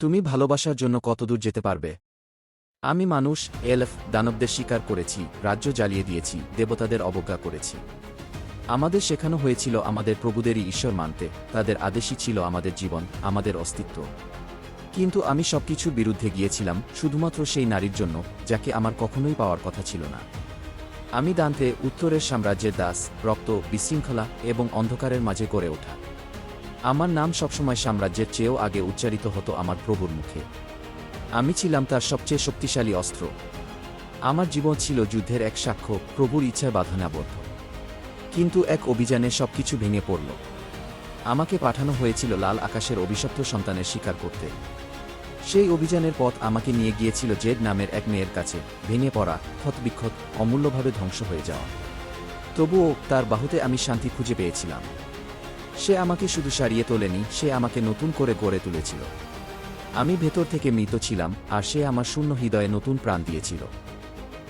তুমি ভালোবাসার জন্য কতদূর যেতে পারবে? আমি মানুষ, এলফ, দানবদের শিকার করেছি, রাজ্য জ্বালিয়ে দিয়েছি, দেবতাদের অবজ্ঞা করেছি। আমাদের শেখানো হয়েছিল আমাদের প্রভুদেরই ঈশ্বর মানতে, তাদের আদেশই ছিল আমাদের জীবন, আমাদের অস্তিত্ব। কিন্তু আমি সবকিছুর বিরুদ্ধে গিয়েছিলাম, শুধুমাত্র সেই নারীর জন্য, যাকে আমার কখনোই পাওয়ার কথা ছিল না। আমি দান্তে উত্তরের সাম্রাজ্যের দাস, রক্ত, বিশৃঙ্খলা এবং অন্ধকারের মাঝে গড়ে ওঠা। আমার নাম সবসময় সাম্রাজ্যের চেয়েও আগে উচ্চারিত হতো আমার প্রভুর মুখে। আমি ছিলাম তার সবচেয়ে শক্তিশালী অস্ত্র। আমার জীবন ছিল যুদ্ধের এক সাক্ষ্য, প্রভুর ইচ্ছায় বাঁধনাবদ্ধ। কিন্তু এক অভিযানে সবকিছু ভেঙে পড়ল। আমাকে পাঠানো হয়েছিল লাল আকাশের অভিশপ্ত সন্তানের শিকার করতে। সেই অভিযানের পথ আমাকে নিয়ে গিয়েছিল জেড নামের এক মেয়ের কাছে, ভেঙে পড়া, ক্ষতবিক্ষত, অমূল্যভাবে ধ্বংস হয়ে যাওয়া। তবুও তার বাহুতে আমি শান্তি খুঁজে পেয়েছিলাম। সে আমাকে শুধু সারিয়ে তোলেনি, সে আমাকে নতুন করে গড়ে তুলেছিল। আমি ভেতর থেকে মৃত ছিলাম, আর সে আমার শূন্য হৃদয়ে নতুন প্রাণ দিয়েছিল।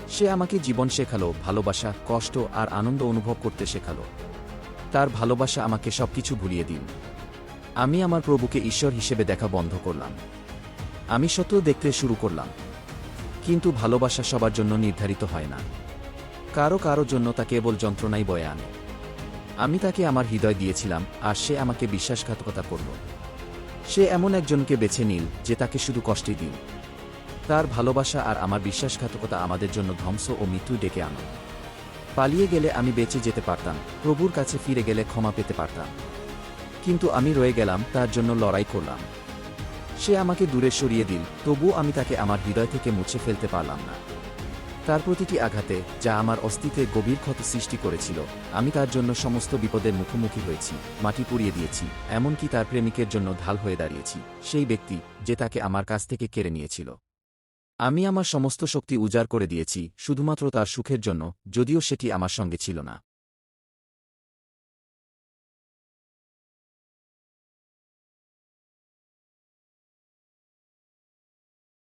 সে আমাকে জীবন শেখালো, ভালোবাসা, কষ্ট আর আনন্দ অনুভব করতে শেখালো। তার ভালোবাসা আমাকে সবকিছু ভুলিয়ে দিন আমি আমার প্রভুকে ঈশ্বর হিসেবে দেখা বন্ধ করলাম। আমি সত্য দেখতে শুরু করলাম। কিন্তু ভালোবাসা সবার জন্য নির্ধারিত হয় না। কারও কারও জন্য তা কেবল যন্ত্রণাই বয়ে আনে। আমি তাকে আমার হৃদয় দিয়েছিলাম, আর সে আমাকে বিশ্বাসঘাতকতা করল। সে এমন একজনকে বেছে নিল, যে তাকে শুধু কষ্টই দিল। তার ভালোবাসা আর আমার বিশ্বাসঘাতকতা আমাদের জন্য ধ্বংস ও মৃত্যু ডেকে আনো। পালিয়ে গেলে আমি বেঁচে যেতে পারতাম, প্রভুর কাছে ফিরে গেলে ক্ষমা পেতে পারতাম। কিন্তু আমি রয়ে গেলাম, তার জন্য লড়াই করলাম। সে আমাকে দূরে সরিয়ে দিল তবু আমি তাকে আমার হৃদয় থেকে মুছে ফেলতে পারলাম না। তার প্রতিটি আঘাতে যা আমার অস্তিত্বে গভীর ক্ষত সৃষ্টি করেছিল, আমি তার জন্য সমস্ত বিপদের মুখোমুখি হয়েছি, মাটি পুড়িয়ে দিয়েছি, এমনকি তার প্রেমিকের জন্য ঢাল হয়ে দাঁড়িয়েছি, সেই ব্যক্তি যে তাকে আমার কাছ থেকে কেড়ে নিয়েছিল। আমি আমার সমস্ত শক্তি উজাড় করে দিয়েছি, শুধুমাত্র তার সুখের জন্য, যদিও সেটি আমার সঙ্গে ছিল না।